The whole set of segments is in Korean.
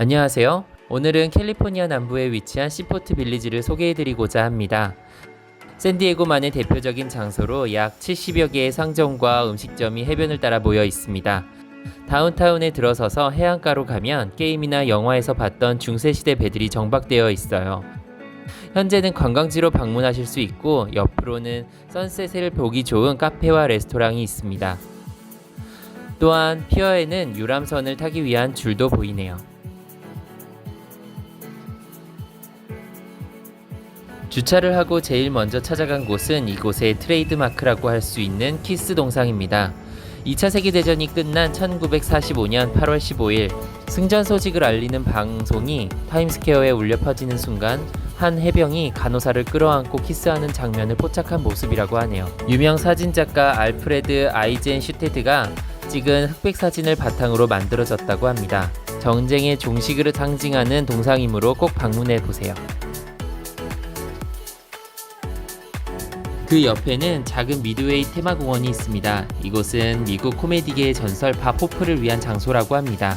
안녕하세요. 오늘은 캘리포니아 남부에 위치한 시포트 빌리지를 소개해드리고자 합니다. 샌디에고만의 대표적인 장소로 약 70여 개의 상점과 음식점이 해변을 따라 모여 있습니다. 다운타운에 들어서서 해안가로 가면 게임이나 영화에서 봤던 중세시대 배들이 정박되어 있어요. 현재는 관광지로 방문하실 수 있고 옆으로는 선셋을 보기 좋은 카페와 레스토랑이 있습니다. 또한 피어에는 유람선을 타기 위한 줄도 보이네요. 주차를 하고 제일 먼저 찾아간 곳은 이곳의 트레이드마크라고 할 수 있는 키스 동상입니다. 2차 세계대전이 끝난 1945년 8월 15일 승전 소식을 알리는 방송이 타임스퀘어에 울려 퍼지는 순간 한 해병이 간호사를 끌어안고 키스하는 장면을 포착한 모습이라고 하네요. 유명 사진작가 알프레드 아이젠 슈테드가 찍은 흑백 사진을 바탕으로 만들어졌다고 합니다. 전쟁의 종식을 상징하는 동상이므로 꼭 방문해 보세요. 그 옆에는 작은 미드웨이 테마공원이 있습니다. 이곳은 미국 코미디계의 전설 밥 호프를 위한 장소라고 합니다.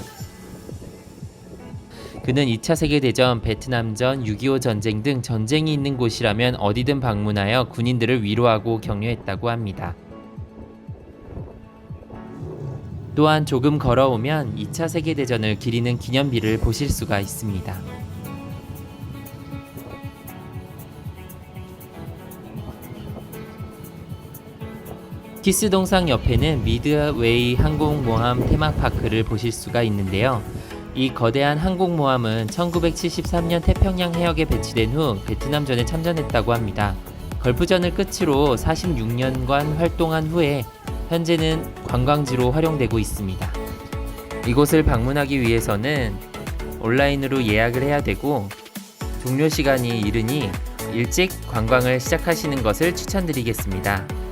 그는 2차 세계대전, 베트남전, 6.25 전쟁 등 전쟁이 있는 곳이라면 어디든 방문하여 군인들을 위로하고 격려했다고 합니다. 또한 조금 걸어오면 2차 세계대전을 기리는 기념비를 보실 수가 있습니다. 키스 동상 옆에는 미드웨이 항공모함 테마파크를 보실 수가 있는데요. 이 거대한 항공모함은 1973년 태평양 해역에 배치된 후 베트남전에 참전했다고 합니다. 걸프전을 끝으로 46년간 활동한 후에 현재는 관광지로 활용되고 있습니다. 이곳을 방문하기 위해서는 온라인으로 예약을 해야 되고 종료 시간이 이르니 일찍 관광을 시작하시는 것을 추천드리겠습니다.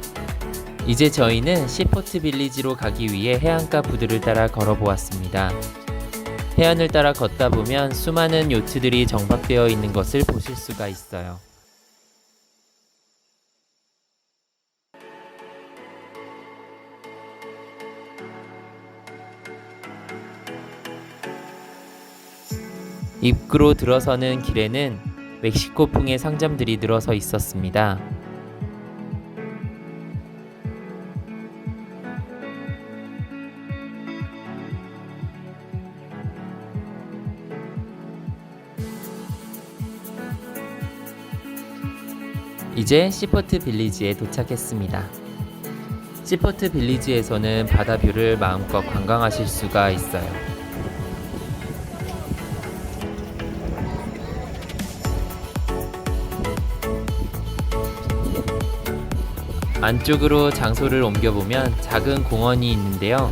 이제 저희는 시포트 빌리지로 가기 위해 해안가 부두를 따라 걸어보았습니다. 해안을 따라 걷다 보면 수많은 요트들이 정박되어 있는 것을 보실 수가 있어요. 입구로 들어서는 길에는 멕시코풍의 상점들이 늘어서 있었습니다. 이제 시포트 빌리지에 도착했습니다. 시포트 빌리지에서는 바다 뷰를 마음껏 관광하실 수가 있어요. 안쪽으로 장소를 옮겨보면 작은 공원이 있는데요.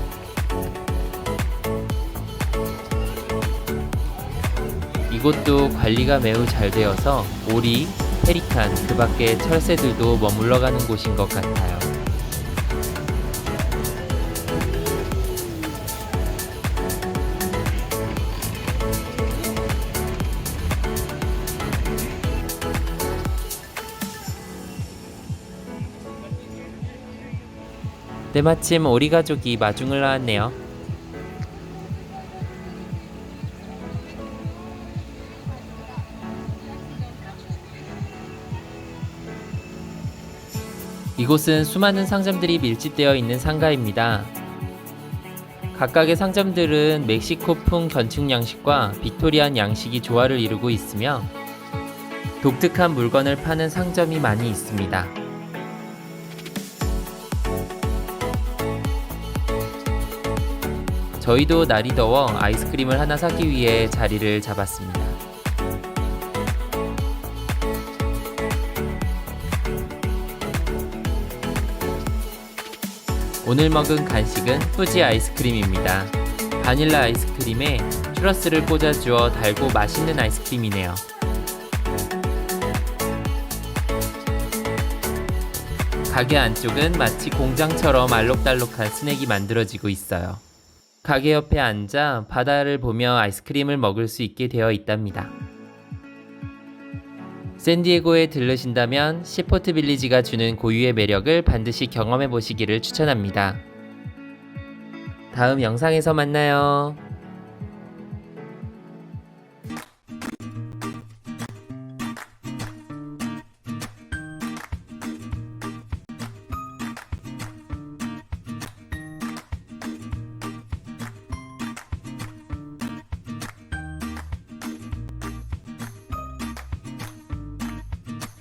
이곳도 관리가 매우 잘 되어서 오리, 페리칸, 그 밖에 철새들도 머물러 가는 곳인 것 같아요. 때마침 오리 가족이 마중을 나왔네요. 이곳은 수많은 상점들이 밀집되어 있는 상가입니다. 각각의 상점들은 멕시코풍 건축 양식과 빅토리안 양식이 조화를 이루고 있으며 독특한 물건을 파는 상점이 많이 있습니다. 저희도 날이 더워 아이스크림을 하나 사기 위해 자리를 잡았습니다. 오늘 먹은 간식은 후지 아이스크림입니다. 바닐라 아이스크림에 추러스를 꽂아주어 달고 맛있는 아이스크림이네요. 가게 안쪽은 마치 공장처럼 알록달록한 스낵이 만들어지고 있어요. 가게 옆에 앉아 바다를 보며 아이스크림을 먹을 수 있게 되어 있답니다. 샌디에고에 들르신다면 시포트 빌리지가 주는 고유의 매력을 반드시 경험해 보시기를 추천합니다. 다음 영상에서 만나요.